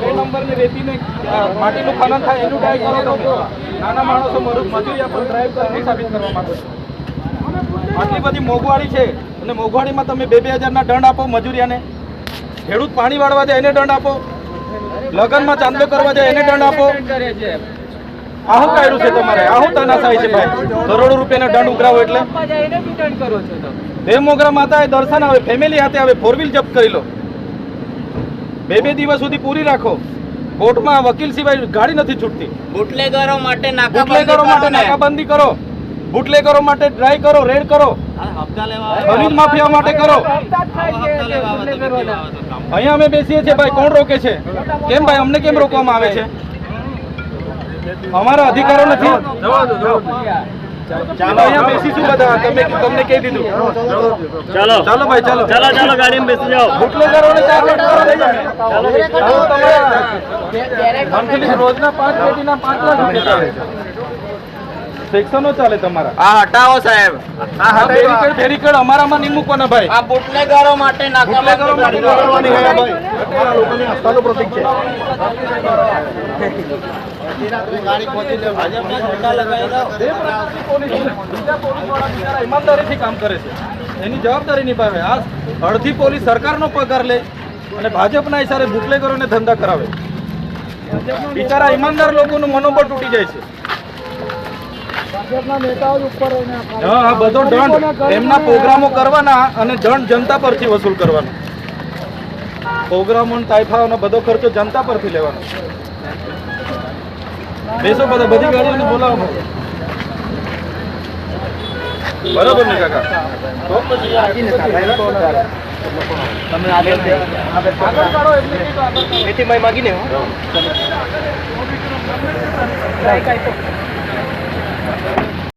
બે નંબરની રેતીને માટીનું ખનન થાય એનું ટ્રાય કરો તો નાના માણસો મજૂ- મજૂરી આપણે ડ્રાઈવ કરીને સાબિત કરવા માંગો છો. આટલી બધી મોંઘવારી છે અને મોંઘવારીમાં તમે બે બે હજારના દંડ આપો મજૂરિયાને. ખેડૂત પાણી વાળવા જાય એને દંડ આપો. લગ્નમાં ચાંદલો કરવા જાય એને દંડ આપો. આહું કાઢ્યું છે તમારે. આહું તાનાશાહી છે ભાઈ. કરોડો રૂપિયાનો દંડ ઉઘરાવો એટલે. બે મોગરા માતા દર્શન આવે ફેમિલી હાથે આવે ફોર વ્હીલ જપ્ત કરી લો. બે બે દિવસ સુધી પૂરી રાખો. કોર્ટમાં વકીલ સિવાય ગાડી નથી છૂટતી. બુટલેગરો માટે બુટલેગરો માટે નાકાબંધી કરો. બુટલેગરો માટે ટ્રાય કરો રેડ કરો. ખનીજ માફિયા માટે કરો. અહીંયા અમે બેસીએ છીએ ભાઈ કોણ રોકે છે? કેમ ભાઈ અમને કેમ રોકવામાં આવે છે? અમારા અધિકારો નથી. ચાલો અહીંયા બેસીશું બધા. તમે તમને કહી દીધું. ચાલો. ચાલો ભાઈ ચાલો. ચાલો ચાલો ગાડીમાં બેસી જાઓ. બુટલેગરોને કરો ને તમે. ચાલો તમારા. monthly રોજના પાંચ પેટીના પાંચ લાખ રૂપિયા ચાલે સેક્શનો ચાલે તમારા. આ હટાવો સાહેબ. આ બેરીકેડ બેરીકેડ. અમારામાં નહીં મૂકવાના ભાઈ. આ બુટલેગરો માટે માટે કરવાની છે ભાઈ. બે પ્રકારની પોલીસ છે. ઈમાનદારીથી કામ કરે છે. એની જવાબદારી નિભાવે. આ અડધી પોલીસ સરકારનો પગાર લે અને ભાજપના ઈશારે બુટલેગરોને ધંધા કરાવે. બિચારા ઈમાનદાર લોકોનું મનોબળ તૂટી જાય છે. હા બધો દંડ એમના પ્રોગ્રામો કરવાના અને દંડ જનતા પરથી વસૂલ કરવાનો. પ્રોગ્રામો તાઇફાઓનો બધો ખર્ચો જનતા પરથી લેવાનો. બેસો બધા બધી ગાડીઓને બોલાવો બરોબર ને કાકા? તો તમે આગળ આગળ કાઢો. એટલે કઈ તો આગળ કાઢો. માગીને કાંઈ કાંઈ તો.